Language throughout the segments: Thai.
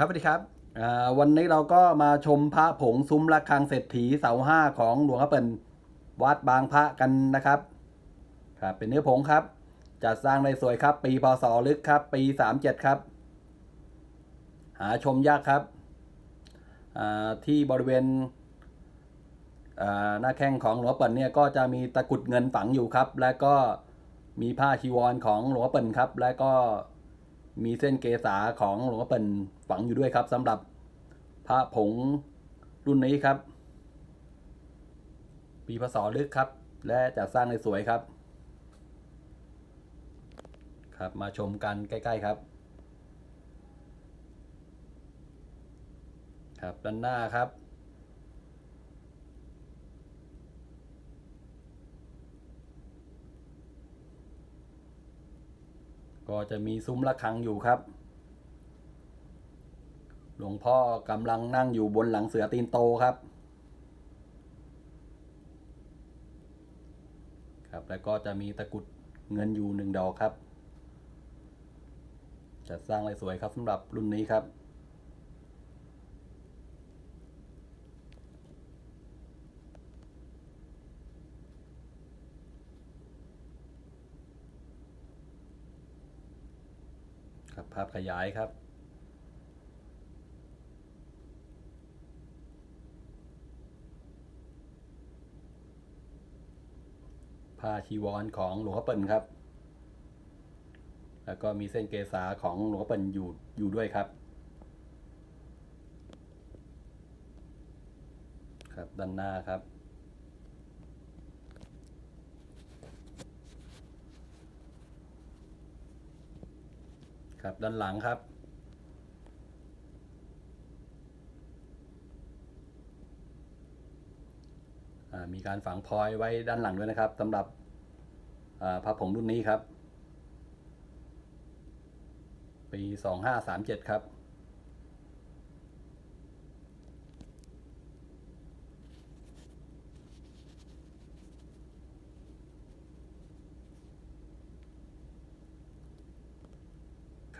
ครับสวัสดีครับวันนี้เราก็มาชมพระผงซุ้มระฆังเศรษฐีเสาห้าของหลวงพ่อเปิ่นวัดบางพระกันนะครับครับเป็นเนื้อผงครับ จัดสร้างได้สวยครับ ปีพศลึกครับ ปีสามเจ็ดครับ หาชมยากครับที่บริเวณหน้าแข้งของหลวงพ่อเปิ่นเนี่ยก็จะมีตะกุดเงินฝังอยู่ครับ และก็มีผ้าชีวรของหลวงพ่อเปิ่นครับ และก็ มีเส้นเกษาของหลวงพ่อเปิ่นฝังอยู่ด้วยครับสำหรับพระผงรุ่นนี้ครับ ปีพศลึกครับ และจะสร้างในสวยครับ ครับมาชมกันใกล้ ๆ ครับ ครับด้านหน้าครับ ก็จะมีซุ้มระฆังอยู่ครับ หลวงพ่อกำลังนั่งอยู่บนหลังเสือตีนโตครับ ครับแล้วก็จะมีตะกุดเงินอยู่หนึ่งดอกครับจะสร้างอะไรสวยครับสำหรับรุ่นนี้ครับ ภาพขยายครับ ผ้าชีวรของหลวงพ่อเปิ่นครับ แล้วก็มีเส้นเกษาของหลวงพ่อเปิ่นอยู่อยู่ด้วยครับ ครับด้านหน้าครับ ครับด้านหลังครับ มีการฝังพลอยไว้ด้านหลังด้วยนะครับสำหรับอ่าพระผงรุ่นนี้ครับ ปีสองห้าสามเจ็ดครับ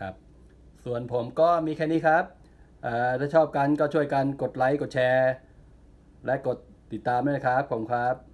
ครับ ส่วนผมก็มีแค่นี้ครับ ถ้าชอบกันก็ช่วยกันกดไลค์ กดแชร์ และกดติดตามด้วยนะครับผมครับ